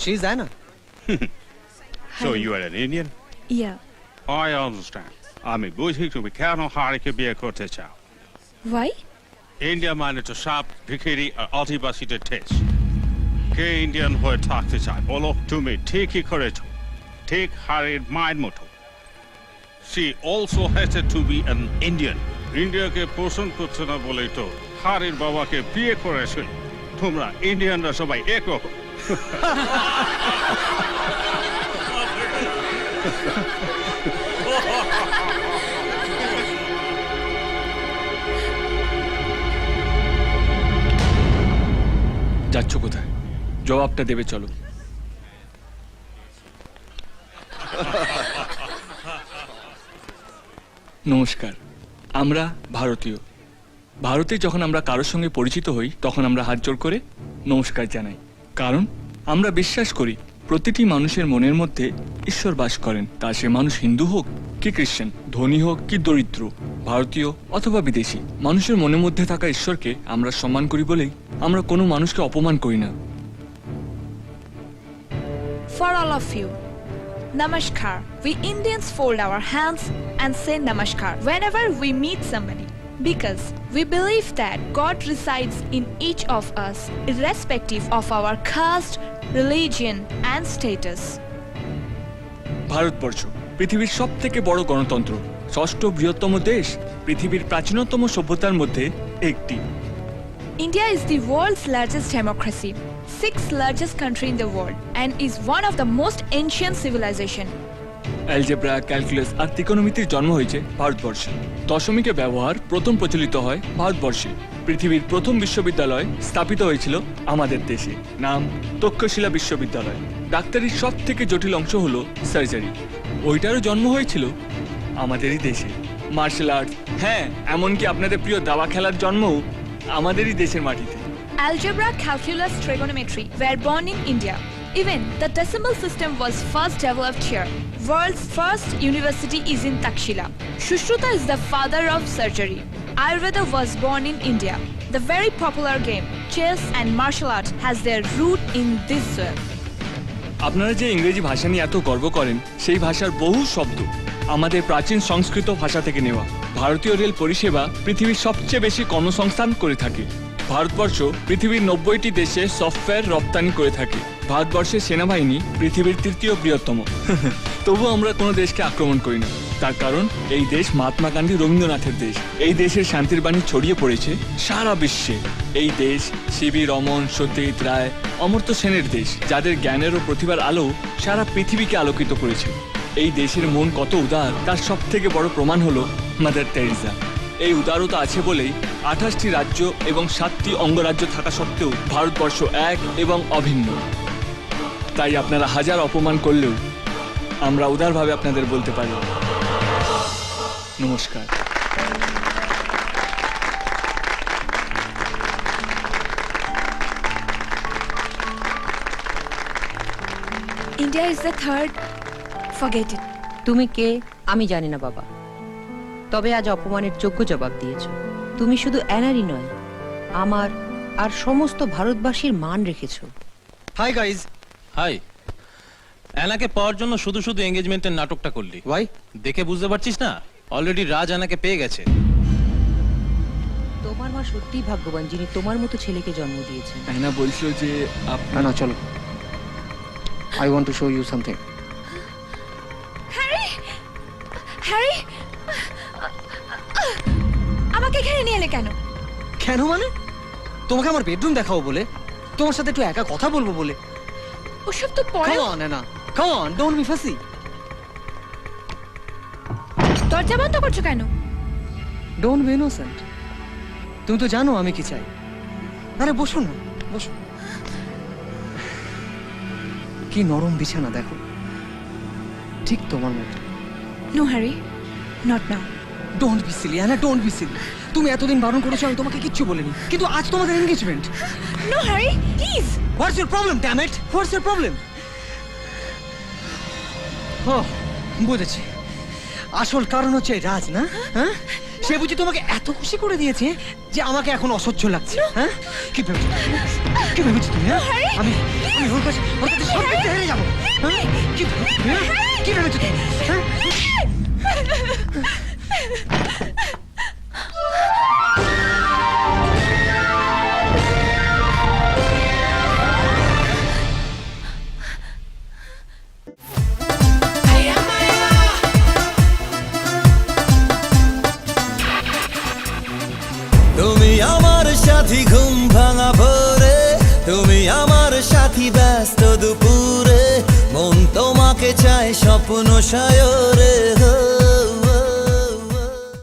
She's Anna. So you are an Indian? Yeah. I understand. আমি বুঝি তুমি কেন হারিকে বিয়ে করতে চাও Why? ইন্ডিয়া মানে তো সব ভিখিরি আর আদিবাসীদের দেশ কে ইন্ডিয়ান হয়ে থাকতে চায় বলো তুমি ঠিকই করেছ ঠিক হারির মায়ের মতো she also has to be an Indian ইন্ডিয়াকে পছন্দ করছে না বলেই তো হারির বাবাকে বিয়ে করেছিল তোমরা ইন্ডিয়ানরা সবাই একরকম যাচ্ছ কোথায়? জবাবটা দেবে, চলো। নমস্কার, আমরা ভারতীয়। ভারতে যখন আমরা কারোর সঙ্গে পরিচিত হই, তখন আমরা হাত জোড় করে নমস্কার জানাই। কারণ আমরা বিশ্বাস করি প্রতিটি মানুষের মনের মধ্যে ঈশ্বর বাস করেন। তা সে মানুষ হিন্দু হোক কি খ্রিস্টান ধনী হোক কি দরিদ্র ভারতীয় অথবা বিদেশি মানুষের মনের মধ্যে থাকা ঈশ্বরকে আমরা সম্মান করি বলেই আমরা কোনো মানুষকে অপমান করি না। For all of you, Namaskar. We Indians fold our hands and say Namaskar whenever we meet somebody because we believe that God resides in each of us, irrespective of our caste, religion, and status. Bharatvarsha পৃথিবীর সব থেকে বড় গণতন্ত্র ষষ্ঠ বৃহত্তম দেশ পৃথিবীর প্রাচীনতম সভ্যতার মধ্যে একটি India is the world's largest democracy, sixth largest country in the world, and is one of the most ancient civilization. Algebra calculus আর ত্রিকোণমিতির জন্ম হয়েছে ভারতবর্ষে। দশমিকের ব্যবহার প্রথম প্রচলিত হয় ভারতবর্ষে। পৃথিবীর প্রথম বিশ্ববিদ্যালয় স্থাপিত হয়েছিল আমাদের দেশে নাম তক্ষশিলা বিশ্ববিদ্যালয়। ডাক্তারির সব থেকে জটিল অংশ হলো সার্জারি ওইটারও জন্ম হয়েছিল আমাদেরই দেশে। মার্শাল আর্ট হ্যাঁ এমনকি আপনাদের প্রিয় দাবা খেলার জন্মও আমাদেরই দেশের মাটিতে। Algebra, calculus, trigonometry were born in India. Even the decimal system was first developed here. World's first university is in Takshila. Shushruta is the father of surgery. Ayurveda was born in India. The very popular game, chess and martial art has their root in this soil. আপনারা যে ইংরেজি ভাষা নিয়ে এত গর্ব করেন সেই ভাষার বহু শব্দ আমাদের প্রাচীন সংস্কৃত ভাষা থেকে নেওয়া ভারতীয় রেল পরিষেবা পৃথিবীর সবচেয়ে বেশি কর্মসংস্থান করে থাকে ভারতবর্ষ পৃথিবীর নব্বইটি দেশে সফটওয়্যার রপ্তানি করে থাকে ভারতবর্ষের সেনাবাহিনী পৃথিবীর তৃতীয় বৃহত্তম। তবু আমরা কোনো দেশকে আক্রমণ করি না। তার কারণ এই দেশ মহাত্মা গান্ধী রবীন্দ্রনাথের দেশ। এই দেশের শান্তির বাণী ছড়িয়ে পড়েছে সারা বিশ্বে। এই দেশ শিবি রমন সত্যজিৎ রায় অমর্ত্য সেনের দেশ যাদের জ্ঞানের ও প্রতিভার আলো সারা পৃথিবীকে আলোকিত করেছে। এই দেশের মন কত উদার তার সব থেকে বড় প্রমাণ হলো মাদার টেরিজা এই উদারতা আছে বলেই আঠাশটি রাজ্য এবং সাতটি অঙ্গরাজ্য থাকা সত্ত্বেও ভারতবর্ষ এক এবং অভিন্ন। তাই আপনারা হাজার অপমান করলেও আমরা উদারভাবে আপনাদের বলতে পারি নমস্কার India is the third. Forget it. তুমি কে আমি জানি না বাবা তবে আজ অপমানের যোগ্য জবাব দিয়েছ তুমি শুধু অ্যানারই নয় আমার আর সমস্ত ভারতবাসীর মান রেখেছো Hi guys. হাই। অ্যানাকে পাওয়ার জন্য শুধু শুধু এঙ্গেজমেন্টের নাটকটা করলি? দেখে বুঝতে পারছিস না? অলরেডি রাজ অ্যানাকে পেয়ে গেছে। তোমার মা সত্যিই ভাগ্যবান যিনি তোমার মতো ছেলেকে জন্ম দিয়েছেন। অ্যানা বলছিল যে আপনি chalo. I want to show you something. Harry! Harry! আমাকে ঘিরে নিয়ে এলে কেন? কেন মানে? তোমাকে আমার বেডরুম দেখাবো বলে? তোমার সাথে একটু একা কথা বলব বলে? ওসব তো পরে Come on, Anna. Come on, don't be fussy. দরজা বন্ধ করছ কেন Don't be innocent. তুমি তো জানো আমি কি চাই আরে বসো না বসো কি নরম বিছানা দেখো ঠিক তোমার মতো no Harry not now don't be silly Anna don't be silly তুমি এতদিন বারণ করেছ আমি তোমাকে কিচ্ছু বলিনি। কিন্তু আজ তোমাদের engagement no Harry please what's your problem damn it what's your problem ও বুঝেছি। আসল কারণ হচ্ছে রাজ না? হ্যাঁ? সে বুঝি তোমাকে এত খুশি করে দিয়েছে যে আমাকে এখন অসহ্য লাগছে হ্যাঁ? কি ভেবেছো কি ভেবেছো তুমি হ্যাঁ? আমি আমি ওর কাছে ওর কাছে সব কিছু হেরে যাব হ্যাঁ? কি কি ভেবেছো তুমি হ্যাঁ? উঠি ঘুম ভাঙা ভোরে তুমি আমার সাথী ব্যস্ত দুপুরে। মন তোমাকে চায় স্বপ্ন সায়রে